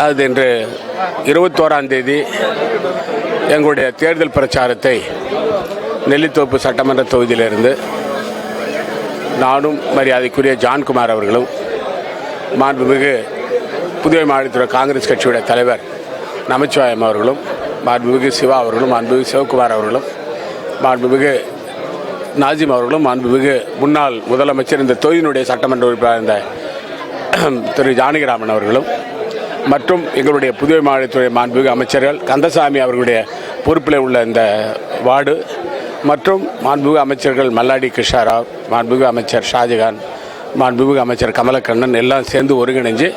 அது இன்று இருபத்தோராம் தேதி எங்களுடைய தேர்தல் பிரச்சாரத்தை நெல்லித்தோப்பு சட்டமன்ற தொகுதியிலிருந்து நானும் மரியாதைக்குரிய ஜான்குமார் அவர்களும் மாண்புமிகு புதுவை மாநிலத்துறை காங்கிரஸ் கட்சியுடைய தலைவர் நமச்சிவாயம் அவர்களும் மாண்புமிகு சிவா அவர்களும் மாண்புமிகு சிவகுமார் அவர்களும் மாண்புமிகு நாஜிம் அவர்களும் மாண்புமிகு முன்னாள் முதலமைச்சர் இந்த தொகுதியினுடைய சட்டமன்ற உறுப்பினர் இருந்த திரு ஜானகிராமன் அவர்களும் மற்றும் எங்களுடைய புதுவை மாநிலத்துறை மாண்புமிகு அமைச்சர்கள் கந்தசாமி அவர்களுடைய பொறுப்பில் உள்ள இந்த வார்டு மற்றும் மாண்புமிகு அமைச்சர்கள் மல்லாடி கிருஷ்ணாராவ் மாண்புமிகு அமைச்சர் ஷாஜகான் மாண்புமிகு அமைச்சர் கமலக்கண்ணன் எல்லாம் சேர்ந்து ஒருங்கிணைஞ்சு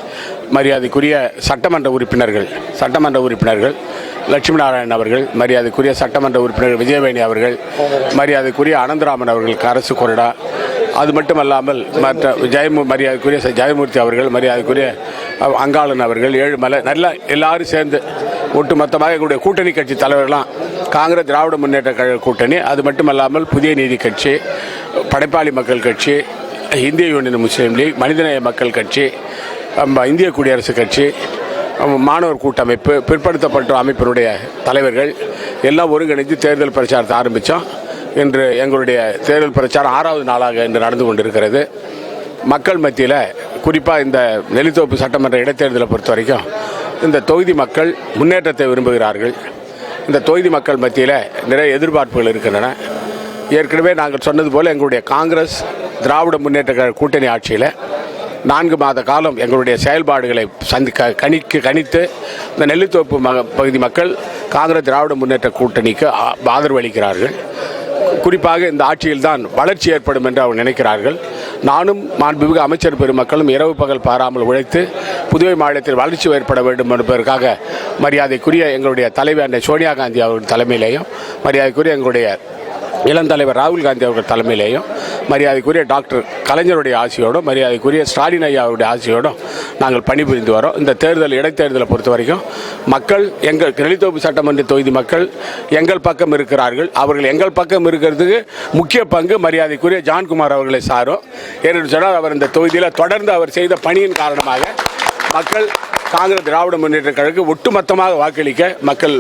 மரியாதைக்குரிய சட்டமன்ற உறுப்பினர்கள் சட்டமன்ற உறுப்பினர்கள் லட்சுமி நாராயணன் அவர்கள் மரியாதைக்குரிய சட்டமன்ற உறுப்பினர் விஜயவேணி அவர்கள் மரியாதைக்குரிய அனந்தராமன் அவர்களுக்கு அரசு கொறடா அது மட்டும் அல்லாமல் மற்ற ஜெயமு மரியாதைக்குரிய ச- ஜெயமூர்த்தி அவர்கள் மரியாதைக்குரிய அங்காளன் அவர்கள் ஏழுமலை நல்லா எல்லாரும் சேர்ந்து ஒட்டுமொத்தமாக எங்களுடைய கூட்டணி கட்சி தலைவர்களாம் காங்கிரஸ் திராவிட முன்னேற்ற கழக கூட்டணி. அது மட்டுமல்லாமல் புதிய நீதி கட்சி படைப்பாளி மக்கள் கட்சி இந்திய யூனியன் முஸ்லீம் லீக் மனிதநேய மக்கள் கட்சி இந்திய குடியரசுக் கட்சி மாணவர் கூட்டமைப்பு பிற்படுத்தப்பட்ட அமைப்பினுடைய தலைவர்கள் எல்லாம் ஒருங்கிணைந்து தேர்தல் பிரச்சாரத்தை ஆரம்பித்தோம் இன்று எங்களுடைய தேர்தல் பிரச்சாரம் ஆறாவது நாளாக இன்று நடந்து கொண்டிருக்கிறது. மக்கள் மத்தியில் குறிப்பாக இந்த நெல்லித்தோப்பு சட்டமன்ற இடைத்தேர்தலை பொறுத்த வரைக்கும் இந்த தொகுதி மக்கள் முன்னேற்றத்தை விரும்புகிறார்கள். இந்த தொகுதி மக்கள் மத்தியில் நிறைய எதிர்பார்ப்புகள் இருக்கின்றன. ஏற்கனவே நாங்கள் சொன்னது போல் எங்களுடைய காங்கிரஸ் திராவிட முன்னேற்ற கூட்டணி ஆட்சியில் நான்கு மாத காலம் எங்களுடைய செயல்பாடுகளை சந்தி க கணிக்கு கணித்து இந்த நெல்லித்தோப்பு மக பகுதி மக்கள் காங்கிரஸ் திராவிட முன்னேற்ற கூட்டணிக்கு ஆதரவு அளிக்கிறார்கள். குறிப்பாக இந்த ஆட்சியில் தான் வளர்ச்சி ஏற்படும் என்று அவர் நினைக்கிறார்கள். நானும் மாண்புமிகு அமைச்சர் பெருமக்களும் இரவு பகல் பாராமல் உழைத்து புதுவை மாநிலத்தில் வளர்ச்சி ஏற்பட வேண்டும் என்பதற்காக மரியாதைக்குரிய எங்களுடைய தலைவர் அன்னை சோனியா காந்தி அவர்கள் தலைமையிலேயும் மரியாதைக்குரிய எங்களுடைய இளந்தலைவர் ராகுல் காந்தி அவர்கள் தலைமையிலேயும் மரியாதைக்குரிய டாக்டர் கலைஞருடைய ஆசையோடும் மரியாதைக்குரிய ஸ்டாலின் ஐயாவுடைய ஆசையோடும் நாங்கள் பணிபுரிந்து வரோம். இந்த தேர்தல் இடைத்தேர்தலை பொறுத்த வரைக்கும் மக்கள் எங்கள் நெல்லித்தோப்பு சட்டமன்ற தொகுதி மக்கள் எங்கள் பக்கம் இருக்கிறார்கள். அவர்கள் எங்கள் பக்கம் இருக்கிறதுக்கு முக்கிய பங்கு மரியாதைக்குரிய ஜான்குமார் அவர்களை சாரும். ஏனென்று சொன்னால் அவர் இந்த தொகுதியில் தொடர்ந்து அவர் செய்த பணியின் காரணமாக மக்கள் காங்கிரஸ் திராவிட முன்னேற்ற கழக ஒட்டுமொத்தமாக வாக்களிக்க மக்கள்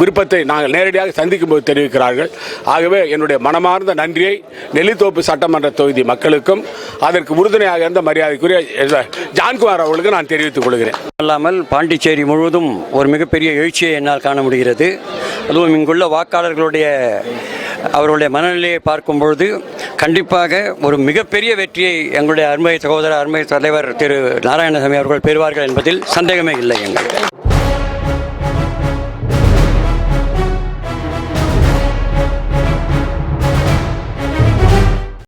விருப்பத்தை நாங்கள் நேரடியாக சந்திக்கும் போது தெரிவிக்கிறார்கள். ஆகவே என்னுடைய மனமார்ந்த நன்றியை நெல்லித்தோப்பு சட்டமன்ற தொகுதி மக்களுக்கும் அதற்கு உறுதுணையாக இருந்த மரியாதைக்குரிய ஜான்குமார் அவர்களுக்கு நான் தெரிவித்துக் கொள்கிறேன். அல்லாமல் பாண்டிச்சேரி முழுவதும் ஒரு மிகப்பெரிய எழுச்சியை என்னால் காண முடிகிறது. அதுவும் இங்குள்ள வாக்காளர்களுடைய அவர்களுடைய மனநிலையை பார்க்கும் பொழுது கண்டிப்பாக ஒரு மிகப்பெரிய வெற்றியை எங்களுடைய அருமை சகோதரர் அருமை தலைவர் திரு நாராயணசாமி அவர்கள் பெறுவார்கள் என்பதில் சந்தேகமே இல்லை எங்களுக்கு.